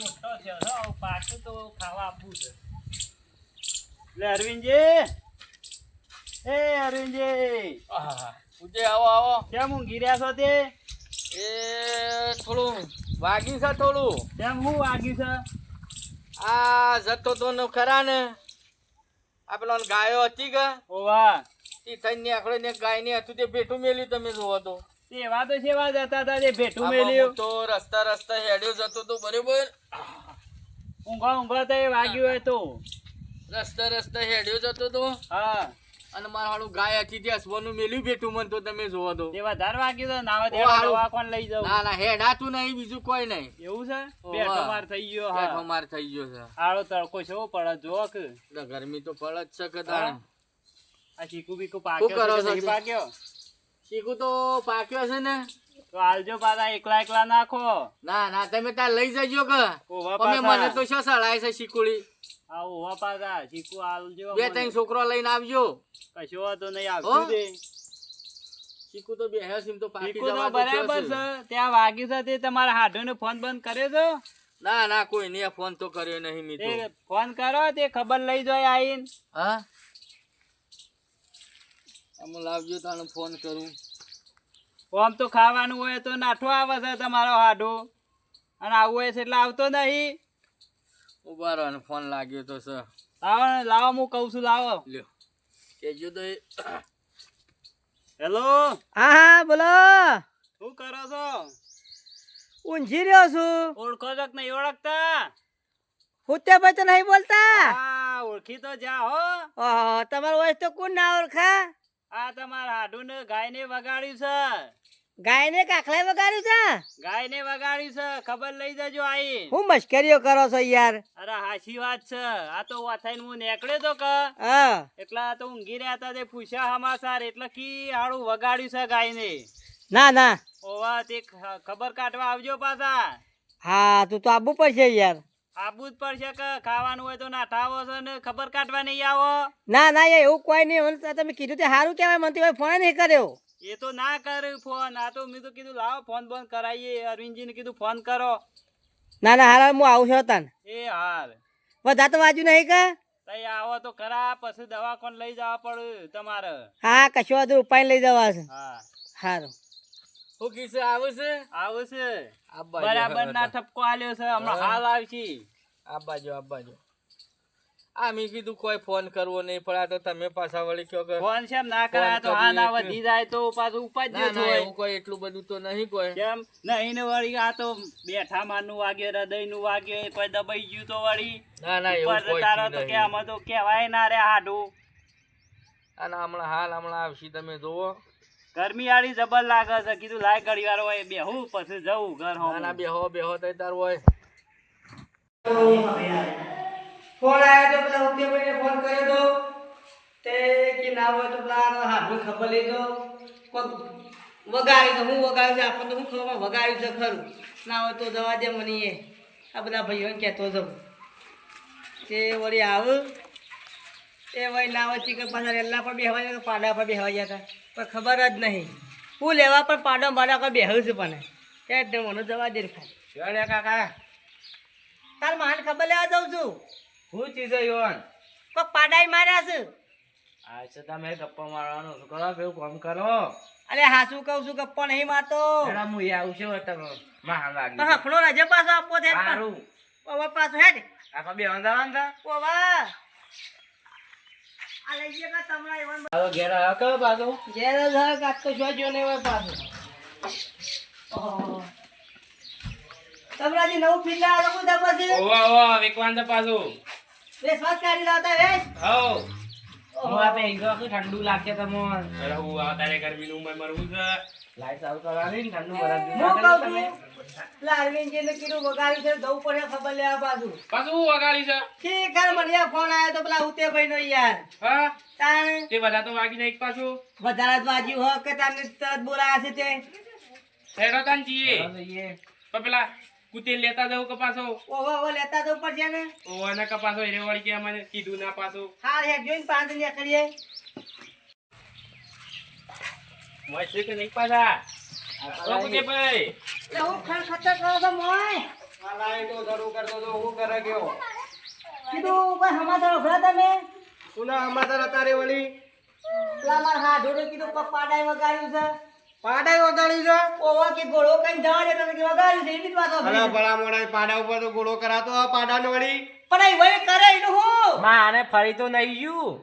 મોટો થયો છે તો ખાવા આપવું છે. લે અરવિંદજી. એ અરવિંદજી. ઉજે આવો આવો. કેમ ઊંઘી રહ્યા છો તે? એ થોડું વાગ્યું છે થોડું. કેમ હું વાગ્યું છે? આ જતો તો ન ખરા ને. આ પેલો ગાયો હતી કે? ઓવા એ થઈને નીકળે ને ગાય ને હતું તે ભેટું મેલ્યું તમે જોવો તો. એવા તો સેવા જતા હતા જે ભેટું મેલ્યું. તો રસ્તા રસ્તા હેડ્યો જતો તો બરોબર. ઊંઘા ઊંઘા તો એ વાગ્યું હોય તો. રસ્તા રસ્તા હેડ્યો જતો તો. હા. અને મારા હાડું ગાય હતી ત્યાં હસવાનું મેલ્યું ભેટું મન તો તમે જોવો તો તે વધારે વાગ્યું તો નાવા દેવા. દવાખાને લઈ જાવ ના ના હેડાતું નહીં બીજું કોઈ નહીં. એવું છે. બેઠો માર થઈ ગયો બેઠો હા માર થઈ ગયો છે. આળો તડકો છે પડે જો કે ગરમી તો પડે જ છે કે તાણે આ ચીકુ બીકુ પાક્યો? પાક્યો? શીખું તો પાક્યો છે ને. તો આલજો પાછા એકલા એકલા નાખો. ના ના તમે ત્યાં લઈ જજો કે. મને તો શું સળાય છે શીકુડી આ ઓવા પાછા. ચીકુ હાલજો બે ત્રણ છોકરો લઈને આવજો. કશો વાંધો નહીં હો? દે શીકુ તો બે હેસીમ તો પાકી જવા બરાબર છે. ત્યાં વાગ્યું છે તે તમારા હાડોને ફોન બંધ કર્યો છો? ના ના કોઈ નહીં ફોન તો કર્યો નહીં મી ફોન કરો તે ખબર લઈ જાય આઈન હા? અમુ લાવજો તાણે ફોન કરું. આમ તો ખાવાનું હોય તો નાઠો આવે છે તમારો હાડો. અને આવું હોય છે એટલે આવતો નહીં. ઊભા રહો ને ફોન લાગ્યો તો સર લાવો ને, લાવો હું કહું છું લાવો. લ્યો. કેજો તો હેલો? હા હા બોલો. શું કરો છો? ઊંઝી રહ્યો છું. ઓળખો છો નહીં ઓળખતા? હું તે બચ્ચો નહીં બોલતા. હા ઓળખી તો જા હો. તમારો વયસ તો કોણ ના ઓળખા? આ તમારા હાડું ને ગાય ને વગાડ્યું છે. ગાયને કાખલા વગાડ્યું છે? ગાય ને વગાડ્યું છે. ખબર લઈ જજો આઈ. હું મશ્કરીઓ કરો છો યાર? અરે હાચી વાત છે. આ તો વાથાઈને હું નીકળ્યો તો કે. હા. એટલા તો ઊંઘી રહ્યા હતા તે પૂછ્યા હમાસાર. એટલે કી હાડું વગાડ્યું છે ગાય ને ના. ના ઓવા તે ખબર કાઢવા આવજો પાછા. હા તું તો આવવું પડશે યાર. આબુ જ પડશે કે ખાવાનું હોય તો ના ઠાવો છો ને ખબર કાઢવા નહીં આવો? ના ના યાર એવું કોઈ નહીં. મને તમે કીધું તે સારું કહેવાય મનથી ભાઈ ફોન નહીં કર્યો. એ તો ના કર્યું ફોન. આ તો મેં તો કીધું લાવો ફોન બંધ કરાવીએ અરવિંદજીને કીધું ફોન કરો. ના ના હાલ હું આવું છું તાન. એ હાલ. બધા તો વાજુ નહીં કે? તઈ આવો તો ખરા પછી દવાખાને લઈ જવા પડે તમારે. હા કશો ઉપાય લઈ જવા છે. હા. સારું શું કીધું આવે છે? આવું છે. બરાબર ના ઠપકો આલ્યો છે હમણાં હાલ આવશે. આ બાજુ આ બાજુ આ મેં કીધું કોઈ ફોન કરવો નહીં પણ આ તો તમે પાછા વળી કયો કે ફોન છે ના કરાય તો હા ના વધી જાય તો પાછું ઉપાડ્યો ના એવું કોઈ એટલું બધું તો નહીં કોઈ. કેમ? નહીં ને વળી આ તો બેઠા મારનું વાગ્યો હૃદયનું વાગ્યો કોઈ દબાઈ ગયું તો વળી ના ના એવું કોઈ તારો તો કે આમાં તો કહેવાય ના રે હાડું. અને હમણાં હાલ હમણાં આવશે તમે જોવો. ગરમી આડી જબર લાગે છે. કીધું લાય ઘડી વાર હોય બેહું પછી જવું ઘર હો ના બેહો બેહો તો તાર હોય. ફોન આવ્યો તો પેલા ઉદ્યોગભાઈને ફોન કર્યો તો. તે કે ના હોય તો પેલા હાથની ખબર લીધો કોક વગાડ્યું તો હું વગાડ્યું છે આપણને હું ખબર? વગાડ્યું છે ખરું. ના હોય તો જવા દે મને એ. આ બધા ભાઈઓને કહેતો જાઉં. તે વળી આવ. એ ભાઈ લાવો ચીકન પાછા રેલા પર બેહવા જતા પાડા પર બેહવા જતા પણ ખબર જ નહીં. હું લેવા પણ પાડો પાડા પર બેહું છું પણ. એટલે મને જવા દે ખાલી. કાકા? તાર માન ખબર લેવા જાઉં છું. હું ચીજ યોન કોક પાડાઈ માર્યા છે. આ છે તમે ગપ્પા મારવાનું. શું કરો? કેવું કામ કરો. અરે હા શું કહું છું ગપ્પો નહીં મારતો. મેડમ હું આવું છું તમે મહા લાગી હા હખણો રજે પાછો આપવો છે ઓવા પાછો હેડ. આખો બે વાંધા વાંધા ઓવા આ લઈ ગયા તમરા એવન હવે ઘેર આવ્યો કે પાછો ઘેર જ હે કાક તો જોજો ને હોય પાછો. તમરાજી નવું લોકો ઓવા પાછો. સ્વાદ લાવતા હો હું ઠંડુ લાગે તમો અરે હું આ તારે ગરમીનું મેં મરવું છે. લાઈટ ચાલુ કરવાની ઠંડુ બરાબર હું કહું છું પેલા અરવિંદજીને કીધું વગાડ્યું છે જવું પડે ખબર લેવા પાછું પાછું વગાડી છે? શીખર મને ફોન આવ્યો તો પેલા ઉતે ભાઈ નો યાર. હા? તાણ તે બધા તો વાગી નહીં પાછું. વધારે જ વાગ્યું હો કે તાને તરત બોલાયા છે તે. હેડો તાન જીએ તો પેલા કુતે લેતા જવું કપાસો ઓહો ઓહો લેતા તો પડશે ને. ઓવાના કે પાછો હેરે વળી કે મને કીધું ના પાછું. હાર હેડ જોઈને પાંચ ને કરીએ. મળશે કે નહીં પાછા. ઓ ભાઈ. તો હું ખર ખતર કરો છો મોય. આ લાઈટો શરૂ કરતો તો હું કરે ગયો? કીધું કોઈ સમાચાર ઉભરા તમે? પુના અમારા અત્યારે વળી? પેલા મારા હાડોડે કીધું કોક પાડાઈ વગાડ્યું છે? પાડાઈ વગાડી છે? ઓવા કે ગોળો કઈ જવા દે તમે કે વગાડ્યું છે? એની જ વાત અલા ભલા મોડા પાડા ઉપર તો ગોળો કરાતો આ પાડાનો વળી. પણ એ વળી કરે એનું હું. મારે ફરી તો નહીં ગયું.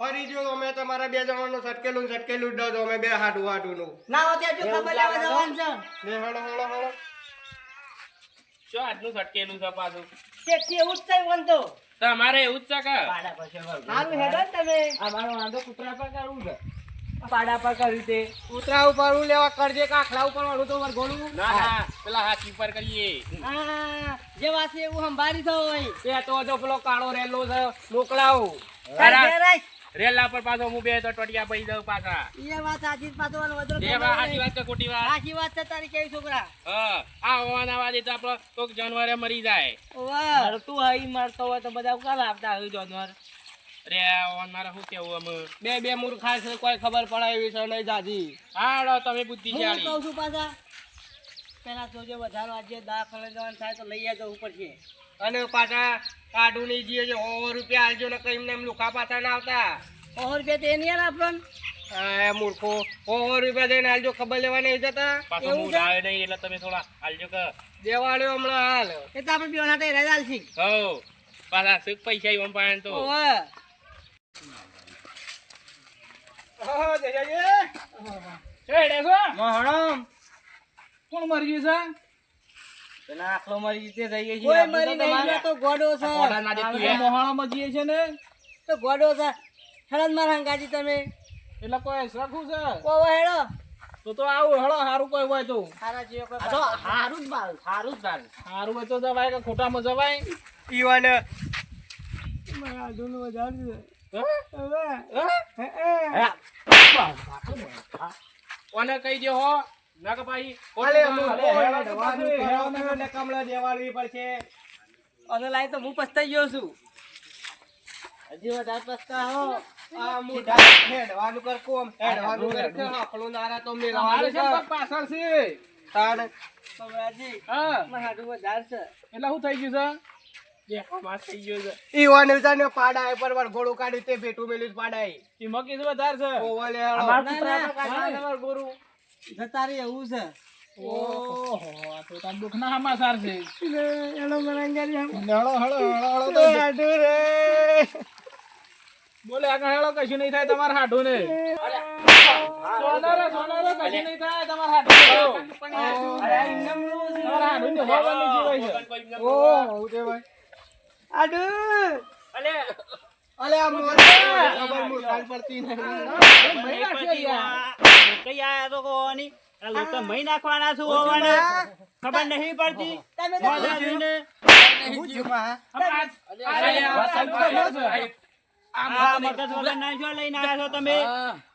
ફરી જો અમે તમારા બે જણાનું સટકેલું ને સટકેલું જ દો અમે બે હાડું હાડું નું ના હોતે જો ખબર લેવા જવાનું છે. બે હળો હળો હળો શું આટલું સટકેલું છે પાછું? તેથી એવું જ થઈ તો તમારે એવું જ છે કે? હાલ હેડો તમે. અમારો વાંધો કૂતરા પર કરવું છે. પાડા પર કર્યું તે કૂતરા ઉપર હું લેવા કરજે કાખલા ઉપર વાળું તો વરઘોડું? ના ના પેલા હાથી ઉપર કરીએ. હા જે વાસી એવું સંભાળી થો હોય. તે તો જો પેલો કાળો રેલો છે મોકલાવું. તારા- રેલા પર પાછો હું બે તો ટોટિયા પડી દઉં પાછા. એ વાત સાચી પાછો વાળો વધુ એ વાત સાચી વાત કે ખોટી વાત. સાચી વાત છે તારી કેવી છોકરા? હા આ હોવાના વાદી તો આપણો કોક જાનવરે મરી જાય. ઓવા. મરતું હઈ મરતો હોય તો બધા કાલ આવતા હોય જાનવર? અરે ઓન મારે શું કેવું અમે બે બે મૂર્ખા છે કોઈ ખબર પડે એવી છે નહીં જાજી. હાડો તમે હું બુદ્ધિશાળી કહું છું પાછા. પેલા જોજો વધારો આજે દાખલે જવાનું થાય તો લઈ જવું પડશે અને પાછા કાઢું નહીં જઈએ સો રૂપિયા આલજો ને કઈ એમ લુખા પાછા ના આવતા. સો રૂપિયા તો એની યાર આપણને આ મૂર્ખો સો રૂપિયા દઈને આલજો ખબર લેવા નહીં જતા. એવું હું નહીં એટલે તમે થોડા હાલજો કે. દેવાળ્યો હમણાં હાલ. એ તો આપણે બેવાના તો રજા છે હો પાછા સુખ પૈસા એમ પાડે તો. હા. શેઠે છો? કોણ મરી ગયું છે? પેલા આખલો મરી જતે જઈએ છીએ. કોઈ મરી નહીં તો ગોડો છે. ના દે એ. મોહાણામાં જઈએ છે ને? તો ગોડો છે. હેડો માર હંગાજી તમે. એટલે કોઈ સરખું છે? ઓવા હેડો તો તો આવું હળો હારું કોઈ હોય તો. કોઈ હારું જ બાલ હારું જ બાલ હારું હોય તો જવાય કે ખોટામાં જવાય? ઈવાને કોને કહી દે હો? ના કે ભાઈ અલે ખોટું મૂર્ખો, કામ. હેડવાનું કરો, હેડવાનું એટલે કમળા દેવાળવી પડશે. અને લાઈ તો હું પસ્તાઈ ગયો છું. હજી વધારે પસ્તાવો. આ મુઢા હેડવાનું કર કોમ હેડવાનું કર કે નારા તો મેળવાનું છે છે. પાછળ છે? તાણ. કમળાજી હા. મારે વધારે છે. એટલે શું થઈ ગયું દેખો, માસ થઈ ગયો છે. ઈવાને જાને પાડાય પર વરઘોડું કાઢી તે ભેટું મેલી પાડાય એ વધારે છે. ઓવલે અમાર ગોરું. જતા રહે એવું છે? ઓહો આ તો તાર દુઃખના સમાચાર છે. એનો મને હળો હળો હળો તો હાડું રે. બોલે આગળ હેળો કશું નહીં થાય તમારે હાડું ને સોનારો સોનારો કશું નહીં થાય તમારે હાડું અરે ઇન્નમનું છે. ને હોવાની જીવાય ભાઈ. હાડું. અલે. અલે આ મોરે ખબર મુ કાલ પડતી નહીં. યાર. કઈ આયા તો કોની? લોકો મહી નાખવાના છું હોવાના. ખબર નહીં પડતી. તમે તો જોઈને આ મગજ વગર ના જો લઈને આયા છો તમે.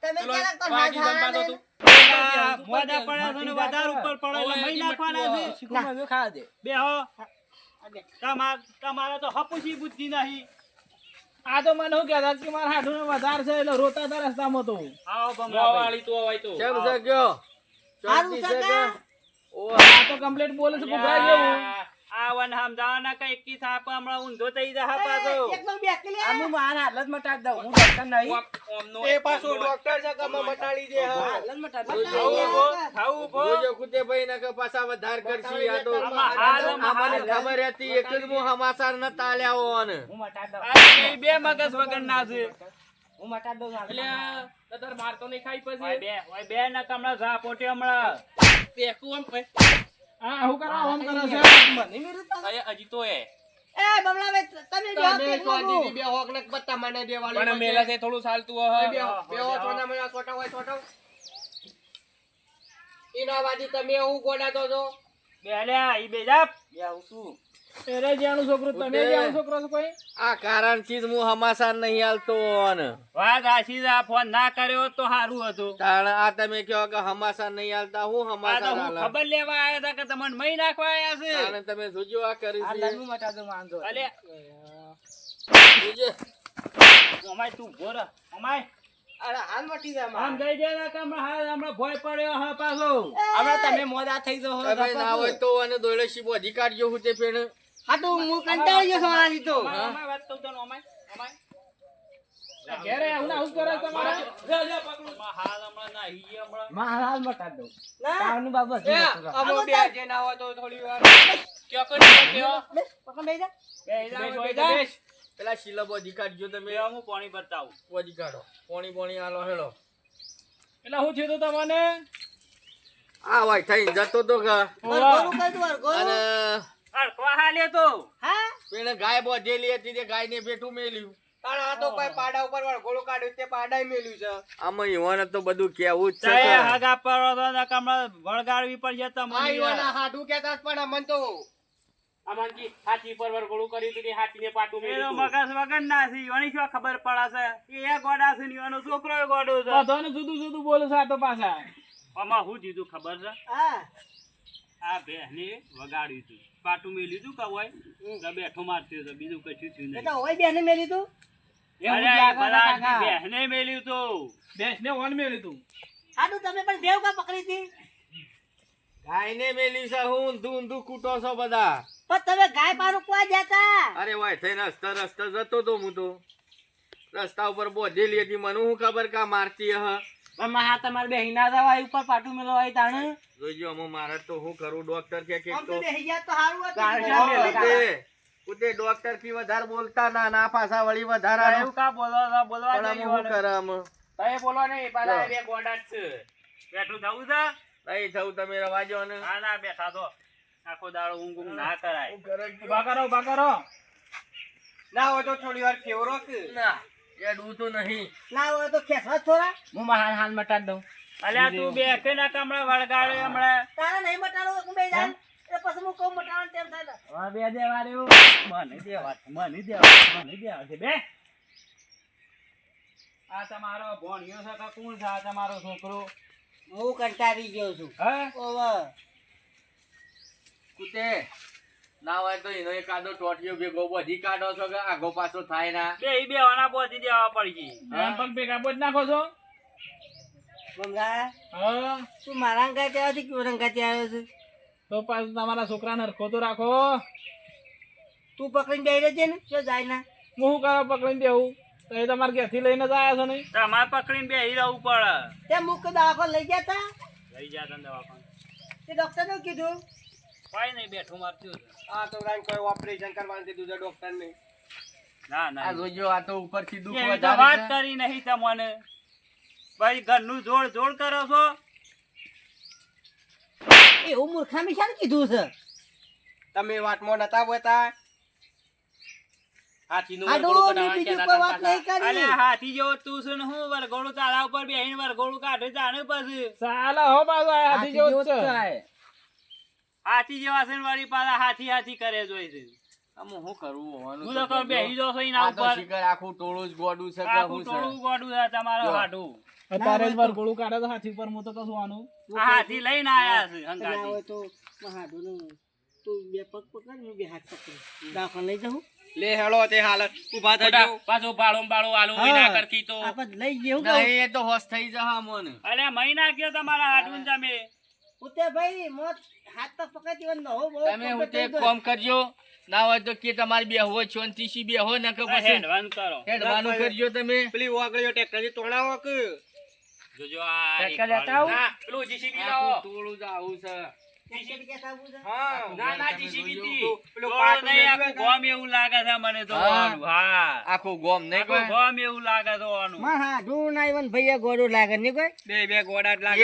તમે ક્યારેક તો ને- પેલા મોઢા પડ્યા છે ને વધારે ઉપર પડે એટલે મહી નાખવાના છે. બે હો. તમાર તમારે તો હપુસી બુદ્ધિ નહીં. આ તો મને શું કહેતા કે મારા હાડું ને વધારે છે એટલે રોતા હતા રસ્તામાં તો. આવો ભમરાભાઈ. વાળી તો કેમ છે ગયો? હારું છે કે? આ તો કમ્પ્લીટ બોલે છે ગુગા જેવું. આ વન સમજાવવાના કઈ કી થાપ હમણાં ઊંધો થઈ જા પાછો. એકદમ બેસી લે. ઓમનો એ પાછો ડોક્ટર છે કમ મટાડી દે હા. ખાવું ઊભો જો કુતે ભાઈ ના કે પાછા વધાર કરશી આ તો. હાલ, મને ખબર હતી એક જ મો હમાસાર ન તાલ્યા હોવાને આ બે મગજ વગર ના છે. એટલે આ તાર માર તો નહીં ખાઈ પછી. બે ઓય બે ના કમળા જા પોટી હમણાં. પેકું આમ ભાઈ. હા હું કરો આમ કરો છે. અરે હજી તો એ. એ બમલાભાઈ, તમે બે હાથ તમે એકમાં સ્વાદી મૂકો. બે હોક ને પત્તા મને દેવાળી પણ મેલા છે. થોડું ચાલતું હોય બે બે હો સોના મને છોટા હોય છોટા ઈના વાજી તમે હું ગોડાતો છો? બેલ્યા લ્યા બેજા બે જાપ. એરે જ્યાંનું છોકરું તમે જ્યાંનું છોકરો છો કોઈ? આ કારણથી હું સમાચાર નહીં હાલતો ને વાત આશી આ ફોન ના કર્યો તો સારું હતું. તાણ આ તમે કહો કે સમાચાર નહીં હાલતા હું આ તો સમાચાર હું હાલ ખબર લેવા આયા હતા કે તમને મહી નાખવા આયા છે? તાણે તમે જોજો આ કરી છે. અલે. જોજો. અમાય તું રહે અમાય. અરે હાલ મટી જાય આમ જઈ જાય ને કે હમણાં હાલ હમણાં ભોય પડ્યો હા પાછો. હમણાં તમે મોડા થઈ જાઓ તમે ના હોય તો અને દોડે શી બોધી કાઢજો હું તે પેણ. હા તો હું કંટાળી ગયો છું આનાથી તો. વાત કહું તને, અમાય, અમાય. પેલા શીલા બોધી તમે. હું પાણી બતાવું બોધી કાઢો પોણી પોણી આલો હેડો એટલે હું થયું તું તમને? આ વાય થઈ જતો તો. અને હરખવા હાલ્યો તો. હા? પેણે ગાય બોધેલી હતી તે ગાયને પેટું મેલ્યું. તાણ આ તો કોઈ પાડા ઉપર વળગોળું કાઢ્યું તે પાડાય મેલ્યું છે. આમાં યુવાને તો બધું કેવું જ છે હાગા પર વળગાડવી પડશે યુવાના હાડું પણ અમન તો. અમાનજી હાથી પર વરઘોડું કર્યું હતું તે હાથીને પાટું એનો મેલ્યું વગર ના છે એની શું ખબર પડાશે એ ગોડા છે ને એનો છોકરો ગોડો છે. બધાને જુદું જુદું બોલે છે આ તો પાછા. આમાં હું જીધું ખબર છે? હા. આ બેહને વગાડ્યું હતું. પાટું મેલ્યું હતું કવાય તો બેઠો મારતી હતો બીજું કશું થયું નહીં. હોય બેને મેં લીધું. મેલ્યું મેલ્યું તું. તમે પણ દેવ કા પકડી હતી? ગાયને છે હું ઊંધું ઊંધું કૂટો છો બધા. પણ તમે ગાય પારું કુવા જતા અરે વાય થઈને રસ્તા રસ્તા જતો તો હું તો. રસ્તા ઉપર બોધેલી હતી મને હું ખબર કા મારતી હ. પણ હા તમારે બે હિના દવા ઉપર પાટું મેલો હોય તાણે. જોઈજો અમો મારે તો હું કરું? ડોક્ટર કે કે તો તો? બેહી ગયા તો હારું હતું. ગાંઠિયા મેલે. કુદે કુદે ડોક્ટરથી વધારે બોલતા ના ના પાછા વળી વધારા એવું કા બોલો છો? બોલવા પણ હું વાત. કરે બોલો નહીં પાછા બે ગોડા છે. બેઠું થવું છે? નહીં થવું તમે રવાજો ને. ના ના બેઠા તો. આખો દાડો ઊંઘ ઊંઘ ના કરાય. ઊભા કરો ઊભા કરો. ના હોય તો થોડી વાર ફેવરો કે. ના. એડવું તો નહીં. ના હોય તો ખેસવા થોડા. હું હાલ હાલ મટાડ દઉં. અલ્યા તું બે કે ના કમળા વળગાડે હમણાં? તારે નહીં મટાડો હું બે જાય. એટલે પછી હું કહું મટાડવાનું તેમ થાય ને. બે દેવા રહ્યું. મને દેવા મને દેવા મને દેવા છે. બે. આ તમારો ભોણિયો છે કે કોણ છે? આ તમારો છોકરો? હું કંટાળી ગયો છું. હા? ઓવે. કુતે ના હોય તો એનો એકાદો ટોટિયો ભેગો બધી કાઢો છો કે આગો પાછો થાય ના? બે ઈ બે વાના બોધી દેવા પડશે. એમ પગ ભેગા બોધ નાખો છો? ગંગા હા. તું મારા અંગાતે આવ્યો છે ઓરા આવ્યો છે? તો પાછું તમારા છોકરાને હરખો તો રાખો. તું પકડીને બેહી રહેજે ને જો જાય ના. હું શું કરો પકડીને દેવું તો એ તમારે ઘેરથી લઈને જ આવ્યા છો નહીં? તમારે પકડીને બેહી રહેવું પડે. તે મુક દવાખાને લઈ ગયા તા? લઈ જા તને દવાખાને. તે ડોક્ટરે કીધું કોઈ નહીં બેઠું મારતું આ તો રાઈ કોઈ ઓપરેશન કરવાનું કીધું છે ડોક્ટર ને. ના આ જોજો આ તો ઉપરથી દુઃખ વધારે વાત. કરી નહીં તમને. ભાઈ ઘરનું જોડ જોડ કરો છો? એવું મૂર્ખામી શાને કીધું છે? તમે વાતમાં નતા બોતા હાથીનું આ વરઘોડું કઢાવવાનું બીજું કહેતા કોઈ વાત હતા નહીં કરી. અલ્યા હાથી જેવો તું છે ને હું વરઘોડું તારા ઉપર બેહીને વરઘોડું કાઢે જાણે પછી? સાલા હો બાજુ હાથી જેવો છે. હાથી જેવા છે વાળી પાછા હાથી હાથી કરે જોઈ છે. આમાં શું કરવું હું તો તો કહું કહેજો. બેહી જો છો એના ઉપર. શિખર આખું ટોળું જ ગોડું છે આખું ટોળું ગોડું છે તમારું હાડું અત્યારે જ વરઘોડું કાઢે તો હાથી ઉપર હું તો કશું આનું. હાથી લઈને આયા છે હંગાથી. તો હાડું ને તું બે પગ પકડ હું બે હાથ પકડ. દવાખાને લઈ જાઉં? લે હેળો તે હાલ ઊભા થજો. પાછો બાળો બાળો આલો હોય કરકી તો. આપણે લઈ જેવું એ તો હોશ થઈ જશે અમોને. અરે મહિના કયો તમારા હાડું તમે? ઉતે ભાઈ મોત હાથ પગ પકડી દેવાનો નવો બહુ તમે હું કોમ કરજો. ના હોય તો કે તમારે બે હોય શાંતિથી બે હોય ને કે પછી હેડવાન કરો. હેડવાનું કરજો તમે. પેલી ઓગળીઓ ટ્રેક્ટરથી તોડાવો કે? જોજો આ ટ્રેક્ટર લેતા આવું? પેલું જીસીબી લાવો તોડું જ આવું છે. હા ના ના તમે જીસીબી જોજો. થી પેલું તો પાટું નહીં, મેલ્યું આખું ને ગોમ એવું લાગે છે મને તો હા. આનું. હા. આખું ગોમ નહીં આખું કોઈ? ગોમ એવું લાગે છે આનું. માં હાડું ના આવ્યું ને ભૈયા ગોડું લાગે નહીં કોઈ? બે બે ગોડા જ લાગે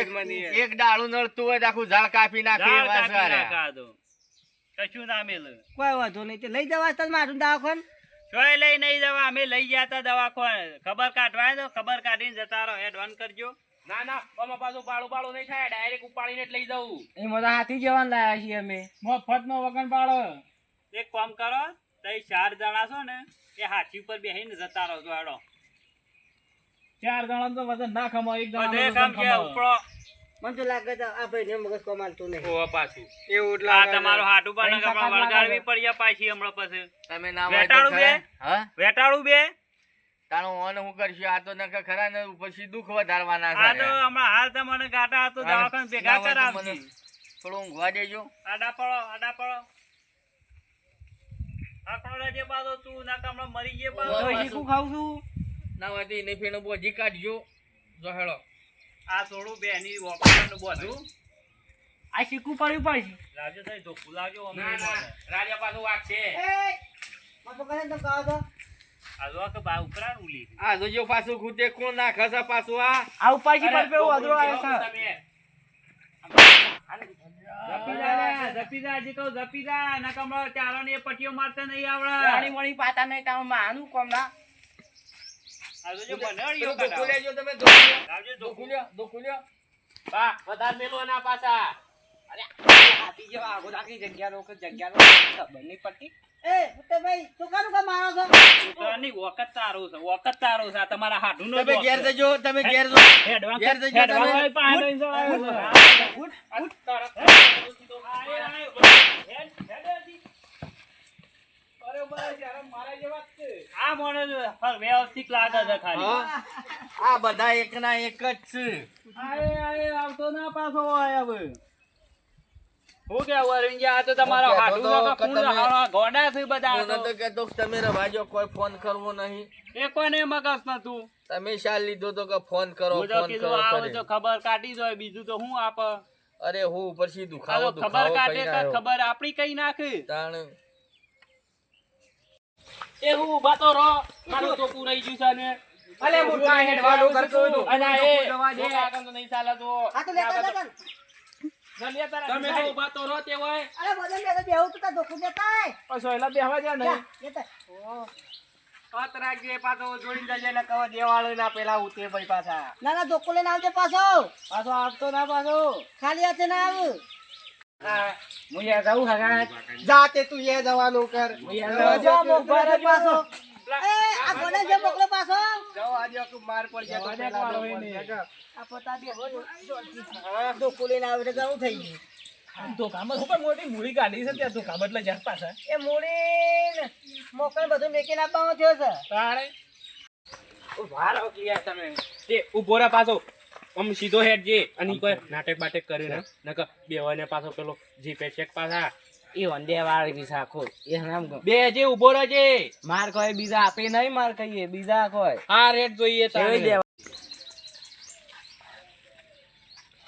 એક ડાળું નડતું હોય આખું ઝાડ કાપી નાખે. કશું ના મેલું. કોઈ વાંધો નહીં. લઈ જવા તાર મારું દવાખાને? લઈ નહીં જવા. અમે લઈ ગયા તા દવાખાને. ખબર કાઢવા તો ખબર કાઢીને જતા રહો. એડવાન્સ કરજો. ના ના આમાં પાછું બાળો બાળો નહીં થાય ડાયરેક્ટ ઉપાડીને જ લઈ જવું એમાં તો હાથી જવાન લાયા છીએ અમે. મફત નો વગન પાડો. એક કામ કરો તઈ ચાર જણા છો ને એ હાથી ઉપર બેસીને જતા રહો છો હેડો ચાર જણા તો વજન ના ખમો એક જણા કામ છે ઉપડો. મને તો લાગે છે આ ભાઈ ને મગજ કમાલતું નહીં. ઓવા પાછું. એવું જ આ તમારો છે. હાટુ પર ત્રણ હમણાં ટકા વળગાડવી પડી પાછી હમણાં પછી. તમે ના વેટાળું બે? હા? વેટાળું બે. તાણું ઓન હું કરશું? આ તો નકર ખરા ને પછી દુઃખ વધારવાના આ તો હમણાં હાલ તમને ગાટા હતો દવાખાને ભેગા ના હોય તો કરાવશે મને થોડું ઊંઘવા દેજો. આડા પડો આડા પડો આપણો રજે પાછો તું ના કામડો મરી ગયે પાછો. ઓય, શીખું ખાવું છું? ના હોય તો એને બોજી કાઢજો જો હેડો આ થોડું બેની વોકરનું બધું. આ શીખવું પડ્યું પડશે લાગ્યો તો ધોકું લાગ્યો અમે ના ના રાજા પાછું વાત છે. કરે તો. તો આ જો કે બા ઉપરાણ ઉલી આ જોજો પાછું ખૂટે કોણ ના ખસા પાછું આ આ ઉપાજી પર પેવો અધરો આયો છે તમે જગ્યા નો જગ્યા નો નહીં પડતી. એ ભાઈ તું કાનું કામ મારો છો ઉતરાણની વખત તારું છે વખત તારું છે આ તમારા હાડું નો તમે ઘેર જજો તમે ઘેર જો હેડવા ઘેર જજો તમે. આ માણસ વ્યવસ્થિત લાગે છે ખાલી. આ બધા એકના એક જ છે. આવતો ના પાછો હવે. હું કેવું આ તો તમારો હું કહેતો હાડું તો નો કે ખૂન તમે- હાડા ગોડા છે બધા હું તો. કહેતો તમે રવાજો કોઈ ફોન કરવો નહીં એ કોને મગજ નતું તમે શાલ લીધો તો કે ફોન કરો ફોન કરો આવે તો ખબર કાઢી દો બીજું તો હું આપ અરે હું પછી દુખાવો ખબર કાઢે કઈ ખબર આપડી કઈ નાખે તાણ એ હું ઊભા તો રહો મારું ચોખ્ખું રહી ગયું છે ને અલે મૂર્ખા હેડવાનું કરતો હતો. અને એ જવા દે. ધોકા આગળ તો નહીં ચાલે તો આ તો લેતા લેતા. તમે તો ઊભા તો રહો તે હોય. અરે બદલ લેતા બેહું તો તાર ધોકું દેતા પાછો એલા બેહવા જા નહીં હાથ રાખજે પાછો જોડીને જજે એટલે કવા દેવાળો ના પેલા ઉતે ભાઈ પાછા. ના ના ધોકું લઈને આવજે પાછો. પાછો આવતો ના પાછો. ખાલી હાથે ના આવ. હું યા જાઉં હગા જાતે તું યે જવાનું કર. હું યા જાઉં. પાછો. એ આ ગણે જે મોકલે પાછો? જવા દે કે માર પડી જાય તો જવા દે પેલા કોણ નો હોય ને. ફોન આ બે આવે એટલે થઈ ગયું. ધોકામાં શું પણ મોટી મૂડી કાઢી છે ત્યાં એટલે જાત પાછા. એ મૂડી મોકલ બધું મેકીને આપવાનો થયો છે. તારે. વારો ક્યાં તમે. તે ઊભો રહે પાછો. આમ સીધો હેડ જે. અને કોઈ નાટક બાટક કરીને નકર બેવાને પાછો પેલો જીપે ચેક પાછા. એ વંદે વાળ વિસાખો એ નામ બે જે ઊભો રહેજે માર કોઈ બીજા આપે નહીં માર કહીએ બીજા કોઈ. આ રેટ જોઈએ તારે. દેવા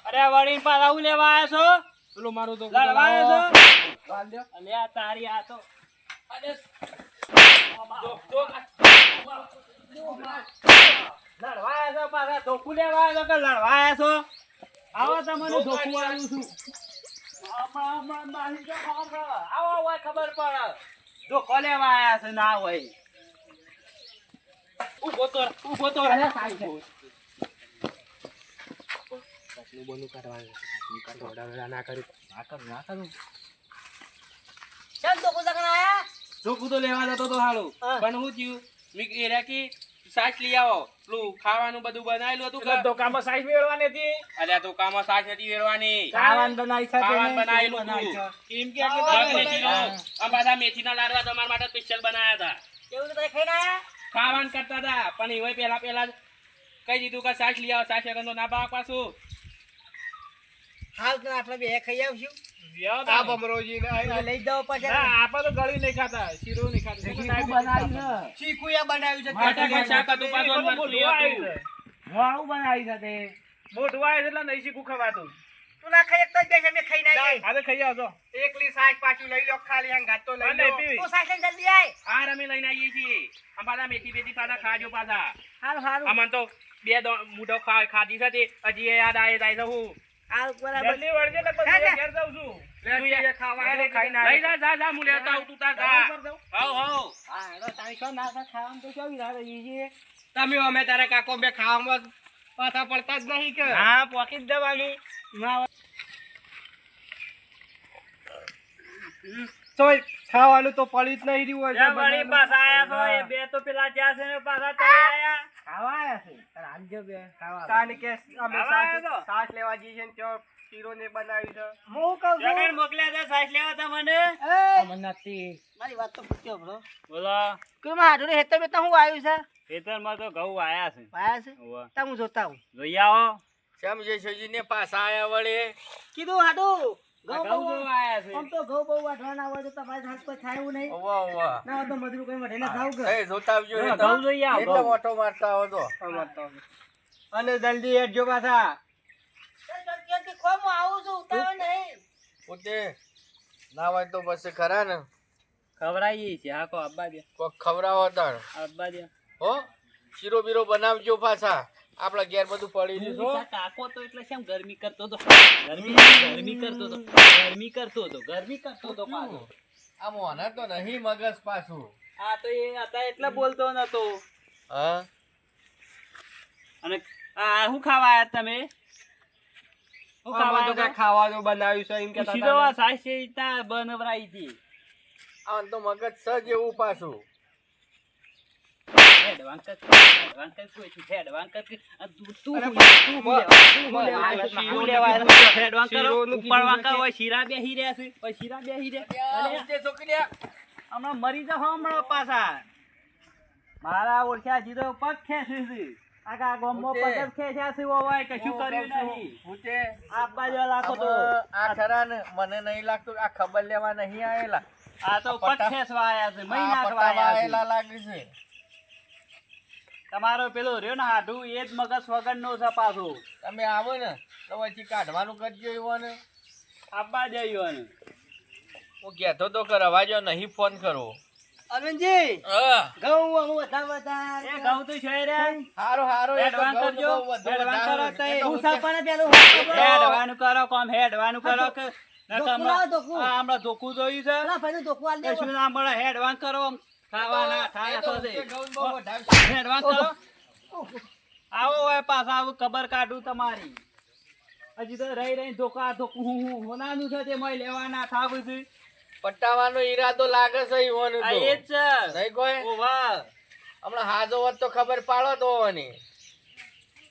અરે વળીને પાછા હું લેવા આવ્યા છો? પેલો મારું તો લડવા આવ્યા છો? અલે આ તારી આ તો લડવા આવ્યા છો પાછા? ધોકું લેવા આવ્યા છો કે લડવા આવ્યા છો? આવો તમને ધોકું આવ્યું છું. આવો હોય ખબર પડે જો લેવા આવ્યા છે ના હોય ઊભો તો ઊભો તો કરવાનું. ઈ ના કર્યું. ના કરું, ના કરું. ચાલ આયા જો તો લેવા જતો તો હાલો. પણ હું થયું મેં એ કે સાસ લઈ આવો. પેલું ખાવાનું બધું બનાવેલું હતું એટલે ધોકામાં સાઈઝ મેળવાની હતી. અલ્યા ધોકામાં સાસ નથી વેરવાની. ખાવાનું બનાવી છે ખાવાનું બનાવેલું હતું. છે. કે કે આ બધા મેથી ના મેથીના લાડવા તમારા માટે સ્પેશિયલ બનાવ્યા હતા. કેવું તો તમે ખાઈને આયા? ખાવાનું કરતા હતા. પણ એવાય પહેલા પહેલા કઈ કહી દીધું કે સાસ લઈ આવો. સાસ વગર તો ના ભાવ પાછું. હાલ તો આપણે બે ખાઈ આવશું. આ. બમરોજી આ- લઈ જાવ પછી. ના, આપણે તો ગળી નહીં ખાતા શીરો નહીં ખાતા. શીખું બનાવી છે. શીખું એ બનાવ્યું છે. મોટું આવ્યું છે. વાળું બનાવી છે તે. મોટું આવ્યું એટલે નહીં શીખું ખવાતું. તું ના ખાઈ જ બેસે મે ખાઈને આવી આજે ખાઈ આવજો. એકલી સાક પાછું લઈ લો ખાલી હંગાત ગાતો લઈ લો. તું સાક સાયકલ જલ્દી આય. આ રમી લઈને આવીએ છીએ. અમારા મેથી બેથી પાછા ખાજો પાછા. હારું હારું. અમન તો બે મોઢો ખાધી છે તે. હજી એ યાદ આવે જાય છે હું. હારું બરાબર. જલ્દી વળજે ને પછી ઘેર જાઉં છું. તું એ ખાવા. લઈ ખાઈને આવી. જા જા જા હું લેતા આવું તું તાર જા હવ હવ. હા, એનો તારી શું ના થાય? ખાવાનું તો કેવી રાહ રહી તમે અમે તારે કાકો બે ખાવામાં પાછા પડતા જ નહીં કે? હા પોકી જ દેવાનું તોય ખાવાનું તો પડી જ નહીં રહ્યું હોય પાછા આયા છો એ બે તો પેલા જ્યાં છે પાછા આયા. ખાવા છે. હાલજો બે ખાવા કારણ કે અમે ખાવા આવ્યો તો? સાસ સાસ લેવા જઈએ ને ત્યાં શીરો ને બનાવી છે. હું કહું છું. મોકલ્યા હતા સાસ લેવા તમને એ! મને નથી મારી વાત તો પૂછ્યો બ્રો બોલો. કે બેતા હું આવ્યું છે? ખેતરમાં તો ઘઉં વાયા છે. પાયા છે. તા હું જોતા હું જોઈ આવો. કેમ જયસુજી ને પાછા આયા વળી. કીધું હાડું. છે. અને જલ્દી એડજો પાછા. છું પોતે ના હોય તો પછી ખરા ને. ખવડાવીએ છીએ. હા કો અબ્બા દે. કોક ખવડાવો તાણ. અબ્બા દે. હો શીરો બીરો બનાવજો પાછા. આપણા ઘેર બધું પડી તું તાર કાકો તો એટલે કેમ ગરમી કરતો તો ગરમી ગરમી કરતો તો ગરમી કરતો તો ગરમી કરતો તો પાછો. આ મોને તો નહીં મગજ પાછું. આ તો એ હતા એટલે બોલતો નતો. હા? અને આ શું ખાવા આયા તમે? શું ખાવા તો આયા ખાવાનું ખાવા જો બનાવ્યું છે એમ? કે સીધો આ સાસ છે ઈ ત્યાં હતી. આ તો મગજ સજ એવું પાછું. કોઈ છું? તું તું તું તું લેવા- હોય શીરા બેહી રહ્યા છે શીરા બેહી અરે. હમણાં મરી જાઓ હમણાં પાછા. મારા ઓળખ્યા જીરો પગ ખેંચે છે? આખા ગામમાં પગ ખેંચ્યા છે ઓવાય કશું કર્યું નહીં. ઉઠે. આ જો લાગતો તો આ ખરા ને મને નહીં લાગતું આ ખબર લેવા નહીં આયેલા. આ તો પગ ખેંચવા આયા છે મહિના આયા આયેલા લાગે છે. તમારો પેલો રહ્યો ને હાડું એ જ મગજ વગરનો છે પાછો. તમે આવો ને તો પછી કાઢવાનું કરજો એવો ને આપવા જઈયો ને હું કહેતો તો કર રવાજો નહીં ફોન કરો અરવિંદજી! ઘઉં હું વધારે વધારે એ ઘઉં તો છે રે. હારો હારો એ એડવાન્સ કરજો. બહુ એડવાન્સ કરો તો હું હું પેલું હાથ હેડવાનું કરો કોમ હેડવાનું કરો કે નકર તો હમણાં- ધોકું. જોયું છે. ના ભાઈ ધોકું આલ દે શું ના મળે કરો ખાવાના એ તો તો છે. ઘઉં બહુ વધારે છે. હેડવાન કરો આવો હોય પાછા આવું ખબર કાઢું તમારી. હજી તો રહી રહી ધોકા ધોકું હું હું હોનાનું છે તે મય લેવાના થાવ છે પટ્ટાવાનો ઈરાદો લાગે છે ઈવોને તો. એ જ છે. નહીં કોઈ? ઓ વાહ. હમણાં હાજો હોત તો ખબર પાડો તો હોવાની.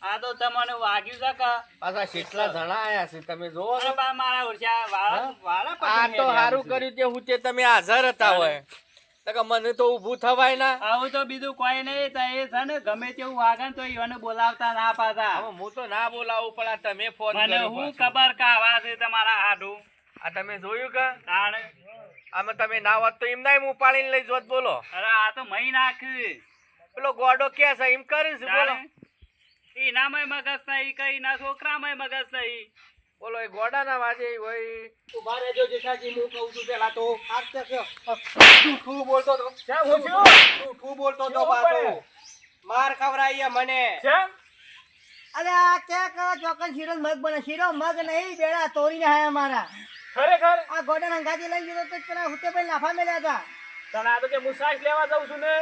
આ તો તમને વાગ્યું છે કે? પાછા કેટલા જણા આયા છે તમે જોવો અરે બા મારા ઓળખ્યા વાળા વાળા આ તો સારું કર્યું તે હું તે તમે હાજર હતા હોય. કે મને તો ઊભું થવાય ના. આવું તો બીજું કોઈ નહીં તો એ છે ને ગમે તેવું વાગે તો એને બોલાવતા ના પાછા. હું તો ના બોલાવું પણ આ તમે ફોન મને હું ખબર કા આવા છે તમારા હાડું? આ તમે જોયું કે? આમાં તમે ના વાત તો એમ ના એમ ઉપાડીને લઈ જોત બોલો. અરે આ તો મહી નાખ. પેલો ગોડો કે છે એમ કરીશ બોલો. એનામાં મગજ નહીં કઈ ના છોકરામાં મગજ નહીં. બોલો એ ગોડા ના વાજે હોય. ઊભા રહેજો જેઠાજી હું કહું છું પેલા તો. ચક્યો. જૂઠું બોલતો તો. જૂઠું બોલતો તો બાતો માર ખવરાઈએ મને. અરે આ કે કરો? ચોકન શીરો મગ બને. શીરો મગ નહીં બેડા તોડીને હાયા મારા. ખરેખર? આ ગોડા ગાજી લઈ ગયો તો પેલા હુતે ભાઈ લાફા મેલ્યા હતા. તને આ તો કે હું લેવા જાઉં છું ને?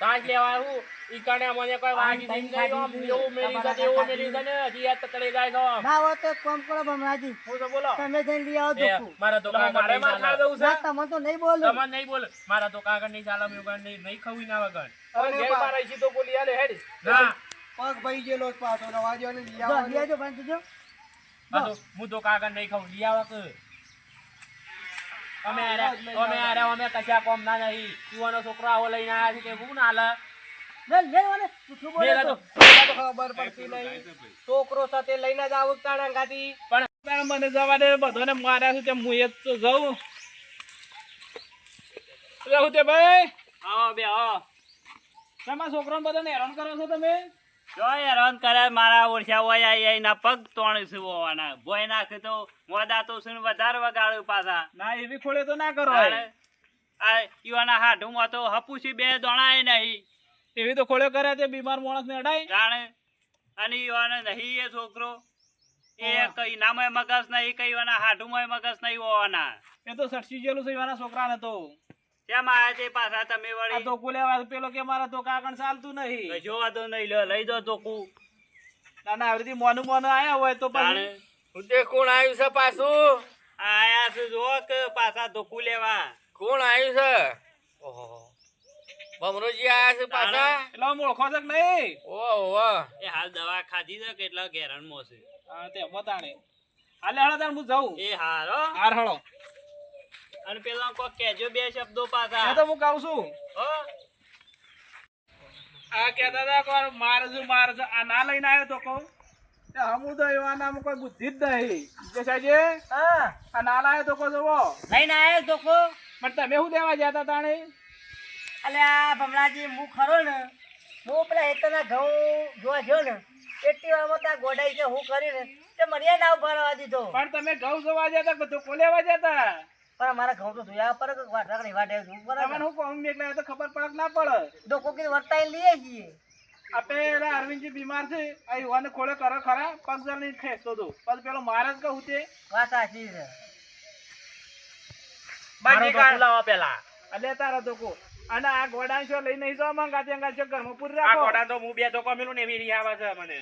સાસ લેવા હું ઈ મને કોઈ વાગી આમ નહીં આમ એવું મેલી છે એવું મેલી છે હજી યાદ તકડી જાય તો ના હોય તો એક કરો ભમરાજી. હું તો બોલો. તમે જઈને લઈ આવો એ, મારા તો મારે છે? નહીં બોલું. તમને નહીં બોલ. મારા તો કાગળ નહીં ચાલે મેં કાગળ નહીં નહીં ખવી ના વગર. હવે ઘેર મારા ઈસી તો બોલી આલે હેડ. ના. પગ ભાઈ ગયેલો પાછો રવાજો ને લઈ જો, લઈ આવજો ભાઈ જો. હું તો કાગળ નહીં ખાઉં. લઈ આવા કે અમે અરે અમે અરે અમે કશા કોમ ના નહીં. યુવાનો છોકરો આવો લઈને આયા છે કે હું ના હાલે લે લે મને જૂઠું બોલે તો. તો મેલા તો ખબર પડતી નહીં. છોકરો સાથે લઈને જ આવું તાણા ગાતી. પણ મને જવા દે બધોને માર્યા છું તે હું એ જ તો જઉં. રહું તે ભાઈ. આવો બે આવો તમે છોકરાને બધાને હેરાન કરો છો તમે? જો હેરાન કરે મારા ઓળખ્યા હોય એના પગ તોણ છે ભોય નાખે તો મોદા તો શું વધારે વગાડ્યું પાછા. ના એવી ખોળે તો ના કરો આ ઈવાના હાડુમાં તો હપુસી બે દોણાય નહીં. એવી તો ખોળે કરે તે બીમાર માણસ ને અડાય. જાણે. અને ઈવાને નહીં એ છોકરો. એ કઈ નામે મગજ નહીં કઈ ઈવાના હાડુમાં મગજ નહીં હોવાના. એ તો સટસી જેલું છે એવાના છોકરાને તો. કેમ આયા છે પાછા તમે આ વળી તો પેલો કે મારા તો કાગળ ચાલતું નહીં. કશો વાંધો નહીં લ્યો લઈ દો તો કુ ના ના આવી રીતે મોનું મોનું આયા હોય તો તાણે. પછી કોણ આવ્યું છે પાછું? આયા છે જો કે પાછા ધોકું લેવા. કોણ આવ્યું છે? ઓહો. ભમરોજી આયા છે પાછા? એટલે મોળખો ઓળખો છે કે નહીં? ઓહ એ હાલ દવા ખાધી છે કેટલા ઘેરણમાં છે? હા તે મતાણે હાલે હળો તાણ હું જાઉં. એ હારો હાર હળો અને પેલા કોક કેજો બે શબ્દો એ પાછા તો હું કહું છું. હો? આ કહેતા હતા કે મારે શું મારે છે આ ના લઈને આવ્યો તો કહું. હમું તો એવા નામ કોઈ બુદ્ધિ જ નહીં. જસાજી હા. આ ના લાયો તો કહો જોવો લઈને આવ્યો ધોકો પણ તમે શું દેવા ગયા હતા તાણે? અલ્યા ભમરાજી હું ખરો ને હું પેલા હેતરના ઘઉં જોવા ગયો ને એટલી વારમાં ત્યાં ગોડાઈ છે હું કરીને તે મને ના ઊભા દીધો. પણ તમે ઘઉં જોવા જતા બધું ધોકો લેવા જતા પણ મારા ઘઉં તો ધોયા પર કે વાટક નહીં વાટે તમને હું કહું એકલા તો ખબર પડે ના પડે. ધોકો કે વર્તાઈ લઈએ છીએ. આ પેલા અરવિંદજી બીમાર છે આ યુવાને ખોળે કરો ખરા પગ નહીં ખેંચતો તો. પછી પેલો મારે કહું તે વાત સાચી છે. બાકી લાવો પેલા. અલે તારા ધોકો. અને આ ગોડા છો લઈ નહીં જો મંગા તે અંગા છો ઘરમાં પૂરી રાખો. આ તો હું બે ધોકો મેલું ને એવી આવે છે મને.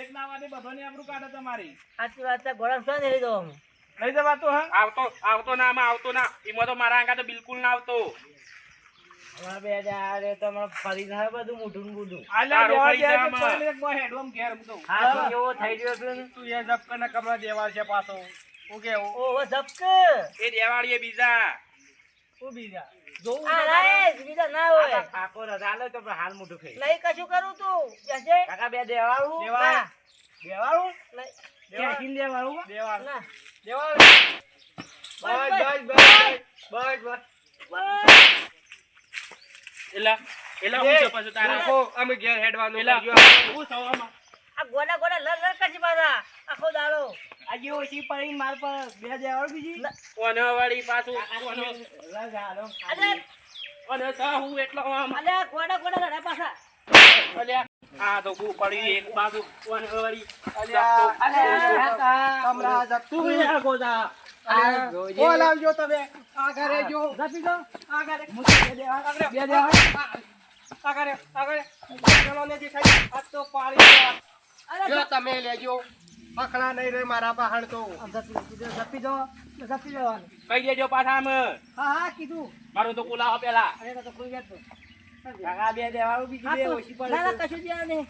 એક નાવાની બધાની આબરૂ કાઢે તમારી. સાચી વાત છે હું લઈ જવાતો હા? આવતો આવતો ના આમાં આવતો ના. એમાં તો મારા આંગા તો બિલકુલ ના આવતો. અમારા બે જારે એ તો ફરી ના બધું મોઢું ને આલે દેવા તો એક મોં હેડવામાં ઘેર. હા તો. કેવો થઈ ગયો છે તું એ જપક ના કમરા દેવાળ છે પાછો. હું કેવું? ઓહો જપક એ દેવાળીએ બીજા. હું બીજા. આ રાય બીજા ના હોય. આખો રજાલે તો હાલ મોટું ખાઈ લઈ કશું કરું તું? કાકા બે દેવાળું દેવાળું? નહીં. ક્યાંથી દેવાળું દેવાળ ના. દેવાળ બસ, બસ, બસ, બસ એલા એલા હું છે તારા. તારા અમે ઘેર હેડવાનું એલા હું સૌ આમાં. આ ગોડા ગોડા લર લર કરશે પાછા. આખો દાડો. આજે ઓછી પડી માર પર બે દેવાળ બીજી? ઓને વાળી પાછું? ઓને લગાડો અરે ઓને સા હું એટલો આમ. અરે ગોડા ગોડા લડા પાછા. અલ્યા આ તો પડી એક બાજુ ઓને વાળી? અલ્યા, અલ્યા, કમરા જપ- તું ગોદા. અલ્યા, તમે. આગળ રહેજો જપી દો. આગળ હું તો આગળ. બે દેવાળ આગળ આગળ. ચલો ને દેખાય આ તો પાડી જો તમે લેજો. પકડા નહીં રે મારા પહાડ તો. જપી દો જપી દેવાનું. કઈ દેજો પાછા હા હા કીધું. મારું તો કુલાવો પેલા. અરે તો કોઈ વાત નહીં. કાકા બે દેવાળ બીજી બે તો- ઓછી ના ના કશું જ્યાં નહીં.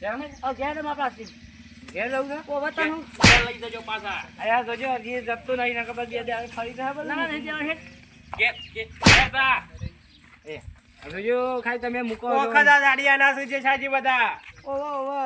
કેમ? હવે માં પ્લાસ્ટિક ઘેર રહું ને ઓ વતન ઘેર લઈ જજો પાછા. અયા જોજો હજી જપતું નહીં નકર પછી બે દેવાળ ફરી જાય ના? ના નહીં જવાનું હેઠ. ઘેર ઘેર ઘેર જા. જોજો ખાલી તમે મૂકો ઓખા દાડિયા ના સુજે સાજી બધા? ઓહો ઓહો.